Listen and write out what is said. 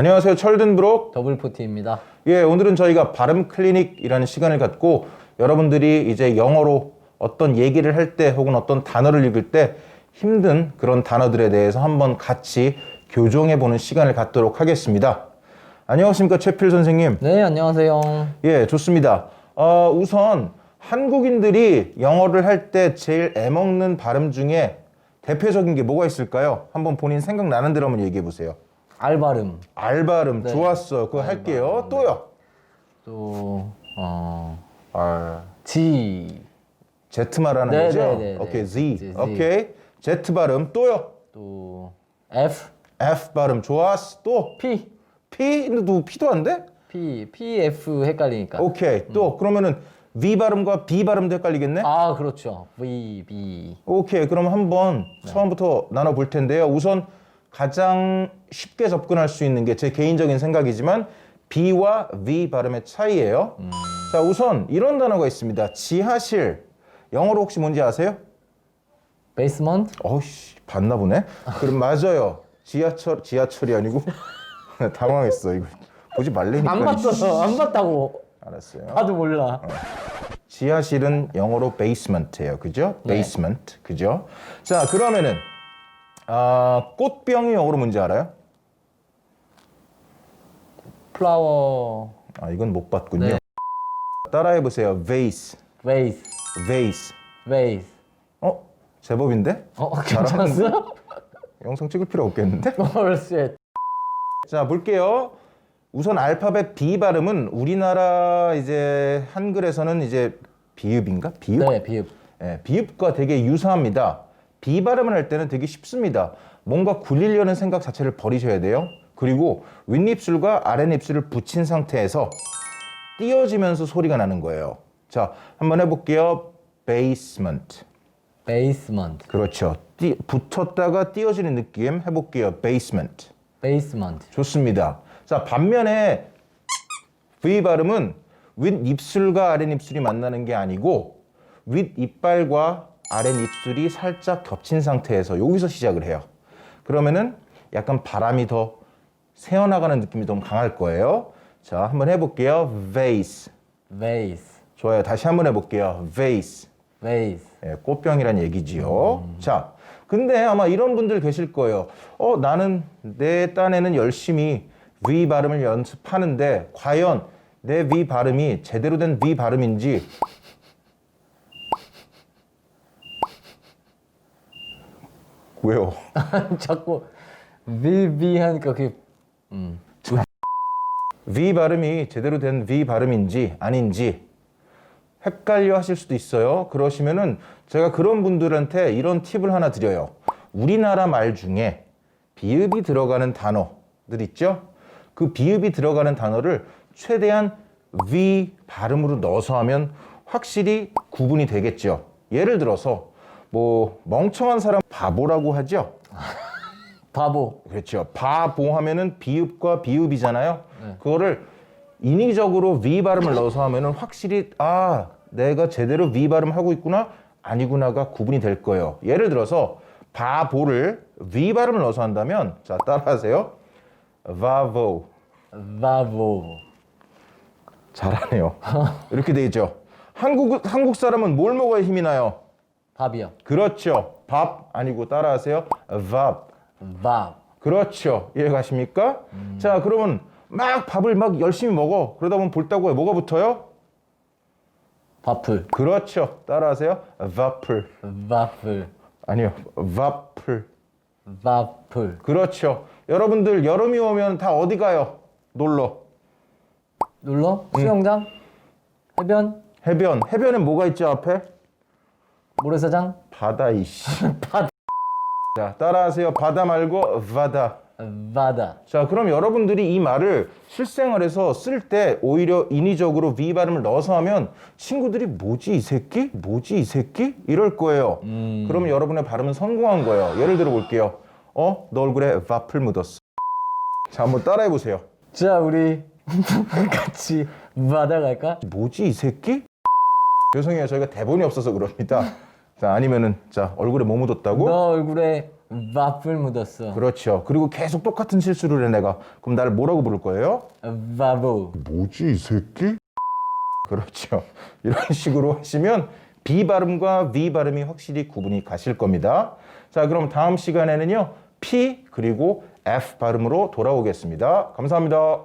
안녕하세요. 철든브록. 더블포티입니다. 예, 오늘은 저희가 발음 클리닉이라는 시간을 갖고 여러분들이 이제 영어로 어떤 얘기를 할 때 혹은 어떤 단어를 읽을 때 힘든 그런 단어들에 대해서 한번 같이 교정해 보는 시간을 갖도록 하겠습니다. 안녕하십니까, 최필 선생님. 네, 안녕하세요. 예, 좋습니다. 어, 우선 한국인들이 영어를 할 때 제일 애먹는 발음 중에 대표적인 게 뭐가 있을까요? 한번 본인 생각나는 대로 한번 얘기해 보세요. 알바름. 알바름 네. 좋았어. 그거 할게요. 또요. 또, 어, 알. G. Z 말하는 네, 거죠? 네, 네, 네. 오케이, Z. Z. 오케이. Z 발음 또요. 또, F. F 발음 좋았어. 또 P. P 누구 P도 안 돼? P. P, F 헷갈리니까. 오케이. 또 그러면은 V 발음과 B 발음도 헷갈리겠네? 아, 그렇죠. V, B. 오케이. 그럼 한번 네. 처음부터 나눠 볼 텐데요. 우선 가장 쉽게 접근할 수 있는 게 제 개인적인 생각이지만 B와 V 발음의 차이예요. 음. 자, 우선 이런 단어가 있습니다. 지하실. 영어로 혹시 뭔지 아세요? 베이스먼트? 어이씨, 봤나 보네. 그럼 맞아요. 지하철 지하철이 아니고 당황했어. 이거 보지 말래니까. 안 봤어. 안 봤다고. 알았어요. 봐도 몰라. 지하실은 영어로 basement예요. 그죠? 네. basement. 그죠? 자, 그러면은 아, 꽃병이 영어로 뭔지 알아요? 플라워. 아, 이건 못 봤군요. 네. 따라해 보세요. vase. 베이스. vase. 베이스. 어? 제법인데? 어? 괜찮았어? 영상 찍을 필요 없겠는데? 헐쉣. 자, 볼게요. 우선 알파벳 B 발음은 우리나라 이제 한글에서는 이제 비읍인가? 비읍? 네, 비읍. 예, 비읍과 되게 유사합니다. B 발음을 할 때는 되게 쉽습니다. 뭔가 굴리려는 생각 자체를 버리셔야 돼요. 그리고 윗입술과 아랫입술을 붙인 상태에서 띄어지면서 소리가 나는 거예요. 자, 한번 해볼게요. basement. 베이스먼트. 그렇죠. 띄, 붙었다가 띄어지는 느낌 해볼게요. basement. 베이스먼트. 좋습니다. 자, 반면에 V 발음은 윗입술과 아랫입술이 만나는 게 아니고 윗이빨과 아랫 입술이 살짝 겹친 상태에서 여기서 시작을 해요. 그러면은 약간 바람이 더 새어나가는 느낌이 좀 강할 거예요. 자, 한번 해볼게요. vase. 베이스. 좋아요. 다시 한번 해볼게요. vase. 베이스. 예, 꽃병이란 얘기지요. 자, 근데 아마 이런 분들 계실 거예요. 어, 나는 내 딴에는 열심히 V 발음을 연습하는데 과연 내 V 발음이 제대로 된 V 발음인지 왜요? 자꾸 비비 하니까 그게 음. V 발음이 제대로 된 V 발음인지 아닌지 헷갈려 하실 수도 있어요. 그러시면은 제가 그런 분들한테 이런 팁을 하나 드려요. 우리나라 말 중에 비읍이 들어가는 단어들 있죠? 그 비읍이 들어가는 단어를 최대한 V 발음으로 넣어서 하면 확실히 구분이 되겠죠. 예를 들어서 뭐 멍청한 사람 바보라고 하죠. 바보. 그렇죠. 바보 하면은 비읍과 비읍이잖아요. 그거를 인위적으로 V 발음을 넣어서 하면은 확실히 아 내가 제대로 V 발음 하고 있구나 아니구나가 구분이 될 거예요. 예를 들어서 바보를 V 발음을 넣어서 한다면 자 따라하세요. 바보 바보. 잘하네요. 이렇게 돼 있죠. 한국 한국 사람은 뭘 먹어야 힘이 나요? 밥이요. 그렇죠. 밥 아니고 따라하세요. 밥. 밥. 그렇죠. 이해 가십니까? 자, 그러면 막 밥을 막 열심히 먹어. 그러다 보면 볼따구에 뭐가 붙어요? 바풀. 그렇죠. 따라하세요. 와플. 바풀. 아니요. 와플. 바풀. 그렇죠. 여러분들 여름이 오면 다 어디 가요? 놀러. 눌러? 수영장? 해변? 해변. 해변에 뭐가 있죠, 앞에? 모래사장? 바다 이씨. 바다. 자, 따라하세요. 바다 말고 바다. 바다. 자, 그럼 여러분들이 이 말을 실생활에서 쓸 때 오히려 인위적으로 V 발음을 넣어서 하면 친구들이 뭐지 이 새끼? 뭐지 이 새끼? 이럴 거예요. 그러면 여러분의 발음은 성공한 거예요. 예를 들어 볼게요. 어? 너 얼굴에 와플 묻었어. 자, 한번 따라해 보세요. 자, 우리 같이 바다 갈까? 뭐지 이 새끼? 죄송해요. 저희가 대본이 없어서 그럽니다. 자, 아니면은 자, 얼굴에 뭐 묻었다고? 너 얼굴에 밥을 묻었어. 그렇죠. 그리고 계속 똑같은 실수를 해 내가. 그럼 나를 뭐라고 부를 거예요? 바보. 뭐지 이 새끼? 그렇죠. 이런 식으로 하시면 B 발음과 V 발음이 확실히 구분이 가실 겁니다. 자, 그럼 다음 시간에는요. P 그리고 F 발음으로 돌아오겠습니다. 감사합니다.